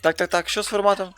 Так, так, так, що з форматом?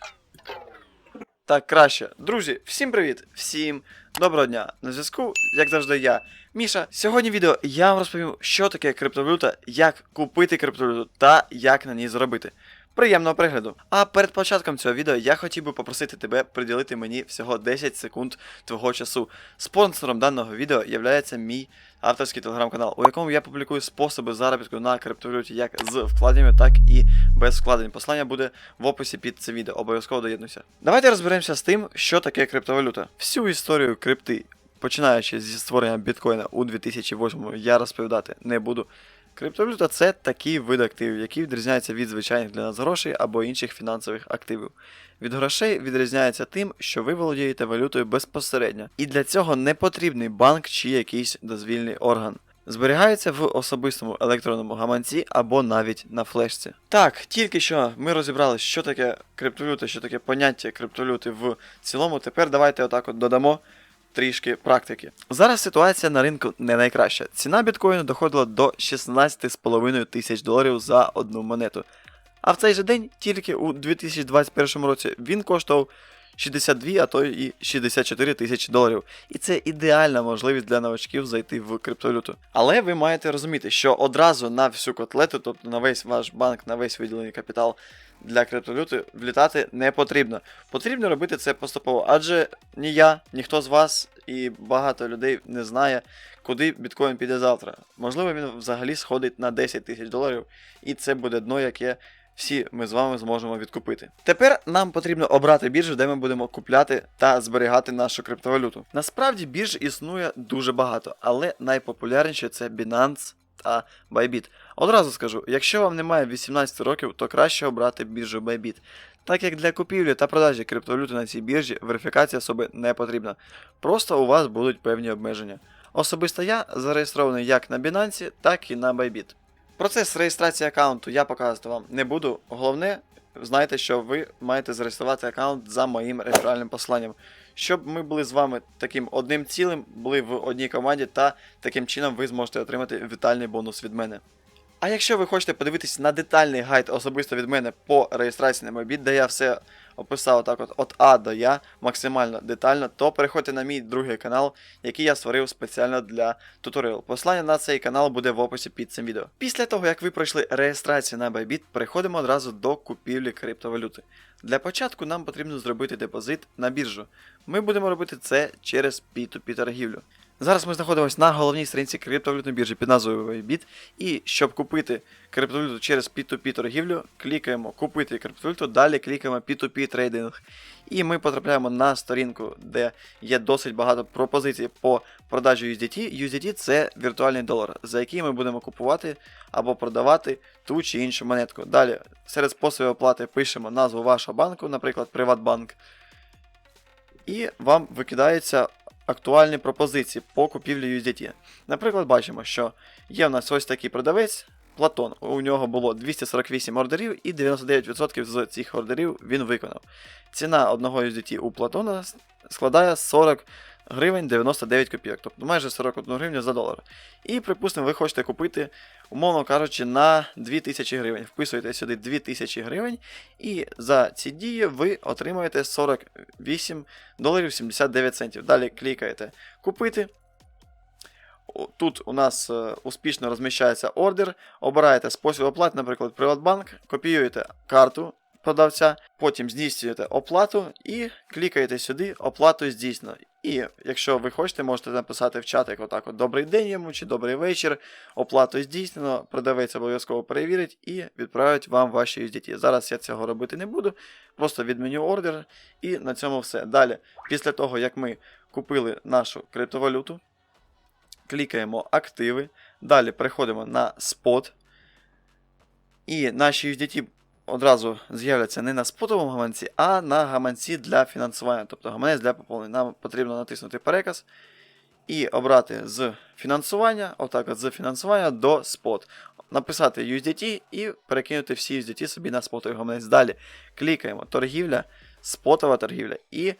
Так, краще. Друзі, всім привіт! Всім доброго дня! На зв'язку, як завжди, я, Міша. Сьогодні відео я вам розповім, що таке криптовалюта, як купити криптовалюту та як на ній заробити. Приємного перегляду. А перед початком цього відео я хотів би попросити тебе приділити мені всього 10 секунд твого часу. Спонсором даного відео є мій авторський телеграм-канал, у якому я публікую способи заробітку на криптовалюті як з вкладеннями, так і без вкладень. Послання буде в описі під це відео. Обов'язково доєднуйся. Давайте розберемося з тим, що таке криптовалюта. Всю історію крипти, починаючи зі створення біткоїна у 2008 я розповідати не буду. Криптовалюта це такий вид активів, який відрізняється від звичайних для нас грошей або інших фінансових активів. Від грошей відрізняється тим, що ви володієте валютою безпосередньо, і для цього не потрібний банк чи якийсь дозвільний орган. Зберігається в особистому електронному гаманці або навіть на флешці. Так, тільки що ми розібрали, що таке криптовалюта, що таке поняття криптовалюти в цілому. Тепер давайте отак от додамо трішки практики. Зараз ситуація на ринку не найкраща. Ціна біткоїну доходила до 16,5 тисяч доларів за одну монету. А в цей же день, тільки у 2021 році, він коштував 62, а то і 64 тисячі доларів. І це ідеальна можливість для новачків зайти в криптовалюту. Але ви маєте розуміти, що одразу на всю котлету, тобто на весь ваш банк, на весь виділений капітал для криптовалюти влітати не потрібно. Потрібно робити це поступово, адже ні я, ніхто з вас і багато людей не знає, куди біткоін піде завтра. Можливо, він взагалі сходить на 10 тисяч доларів, і це буде дно, яке всі ми з вами зможемо відкупити. Тепер нам потрібно обрати біржу, де ми будемо купляти та зберігати нашу криптовалюту. Насправді бірж існує дуже багато, але найпопулярніше це Binance та Bybit. Одразу скажу, якщо вам немає 18 років, то краще обрати біржу Bybit. Так як для купівлі та продажі криптовалюти на цій біржі верифікація особи не потрібна. Просто у вас будуть певні обмеження. Особисто я зареєстрований як на Binance, так і на Bybit. Процес реєстрації аккаунту я показувати вам не буду. Головне, знайте, що ви маєте зареєструвати аккаунт за моїм реферальним посланням, щоб ми були з вами таким одним цілим, були в одній команді, та таким чином ви зможете отримати вітальний бонус від мене. А якщо ви хочете подивитись на детальний гайд особисто від мене по реєстрації на мобіт, де я все описав так от от А до Я максимально детально, то переходьте на мій другий канал, який я створив спеціально для туторіал. Посилання на цей канал буде в описі під цим відео. Після того, як ви пройшли реєстрацію на Bybit, переходимо одразу до купівлі криптовалюти. Для початку нам потрібно зробити депозит на біржу. Ми будемо робити це через P2P торгівлю. Зараз ми знаходимося на головній сторінці криптовалютної біржі під назвою Bybit. І щоб купити криптовалюту через P2P торгівлю, клікаємо Купити криптовалюту, далі клікаємо P2P трейдинг. І ми потрапляємо на сторінку, де є досить багато пропозицій по продажі USDT. USDT це віртуальний долар, за який ми будемо купувати або продавати ту чи іншу монетку. Далі серед способів оплати пишемо назву вашого банку, наприклад, Приватбанк. І вам викидається актуальні пропозиції по купівлі USDT. Наприклад, бачимо, що є в нас ось такий продавець. Платон, у нього було 248 ордерів, і 99% з цих ордерів він виконав. Ціна одного USDT у Платона складає 40 гривень 99 копійок, тобто майже 41 гривню за долар. І, припустимо, ви хочете купити, умовно кажучи, на 2000 гривень. Вписуєте сюди 2000 гривень, і за ці дії ви отримаєте 48 доларів 79 центів. Далі клікаєте Купити. Тут у нас е, успішно розміщається ордер. Обираєте спосіб оплати, наприклад, Приватбанк, копіюєте карту продавця, потім здійснюєте оплату і клікаєте сюди Оплату здійснено. І якщо ви хочете, можете написати в чат, як отак от Добрий день йому чи добрий вечір. Оплату здійснено, продавець обов'язково перевірить і відправить вам ваші USDT. Зараз я цього робити не буду. Просто відменю ордер і на цьому все. Далі, після того, як ми купили нашу криптовалюту, клікаємо активи. Далі переходимо на спот. І наші USDT одразу з'являться не на спотовому гаманці, а на гаманці для фінансування. Тобто гаманець для поповнення. Нам потрібно натиснути переказ і обрати з фінансування, отак от з фінансування до спот. Написати USDT і перекинути всі USDT собі на спотовий гаманець. Далі клікаємо торгівля, спотова торгівля. І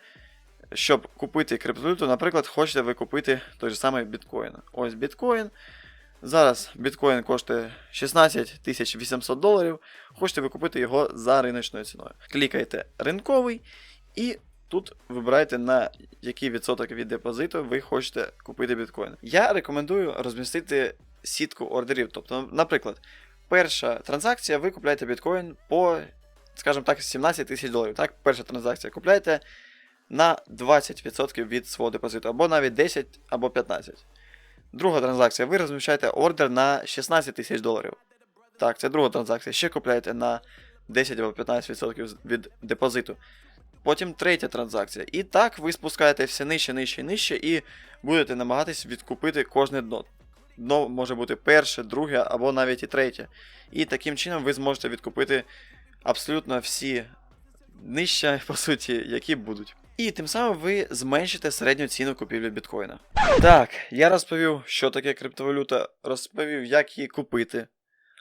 щоб купити криптовалюту, наприклад, хочете ви купити той же самий біткоін. Ось біткоін. Зараз біткоін коштує 16 800 доларів. Хочете ви купити його за риночною ціною. Клікайте ринковий і тут вибираєте на який відсоток від депозиту ви хочете купити біткоін. Я рекомендую розмістити сітку ордерів. Тобто, наприклад, перша транзакція, ви купляєте біткоін по, скажімо так, 17 тисяч доларів. Так, перша транзакція купляєте на 20% від свого депозиту, або навіть 10 або 15. Друга транзакція, ви розміщаєте ордер на 16 тисяч доларів. Так, це друга транзакція. Ще купляєте на 10 або 15% від депозиту. Потім третя транзакція. І так ви спускаєте все нижче, нижче, нижче, і будете намагатись відкупити кожне дно. Дно може бути перше, друге або навіть і третє. І таким чином ви зможете відкупити абсолютно всі нижче, по суті, які будуть. І тим самим ви зменшите середню ціну купівлі біткоїна. Так, я розповів, що таке криптовалюта, розповів, як її купити.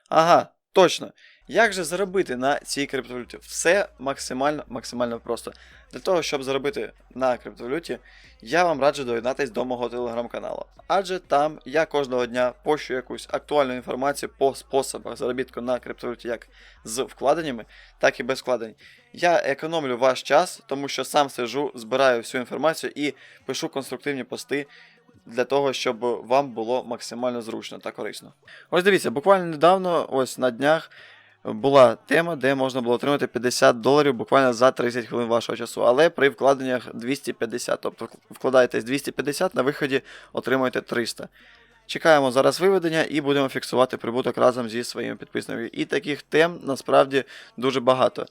Ага, точно. Як же заробити на цій криптовалюті? Все максимально максимально просто. Для того, щоб заробити на криптовалюті, я вам раджу доєднатись до мого телеграм-каналу. Адже там я кожного дня пощу якусь актуальну інформацію по способах заробітку на криптовалюті, як з вкладеннями, так і без вкладень. Я економлю ваш час, тому що сам сижу, збираю всю інформацію і пишу конструктивні пости для того, щоб вам було максимально зручно та корисно. Ось дивіться, буквально недавно, ось на днях, була тема, де можна було отримати 50 доларів буквально за 30 хвилин вашого часу, але при вкладеннях 250. Тобто вкладаєтесь 250, на виході отримуєте 300. Чекаємо зараз виведення і будемо фіксувати прибуток разом зі своїми підписниками. І таких тем насправді дуже багато.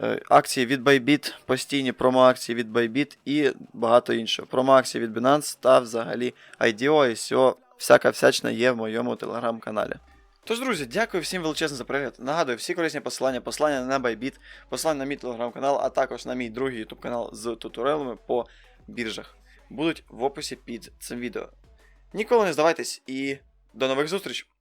Е, Акції від Bybit, постійні промо-акції від Bybit і багато іншого. Промо-акції від Binance та взагалі IDO і всяка всячна є в моєму телеграм-каналі. Тож, друзі, дякую всім величезно за перегляд. Нагадую, всі корисні посилання, посилання на Bybit, посилання на мій телеграм-канал, а також на мій другий YouTube канал з туторіалами по біржах будуть в описі під цим відео. Ніколи не здавайтесь і до нових зустріч!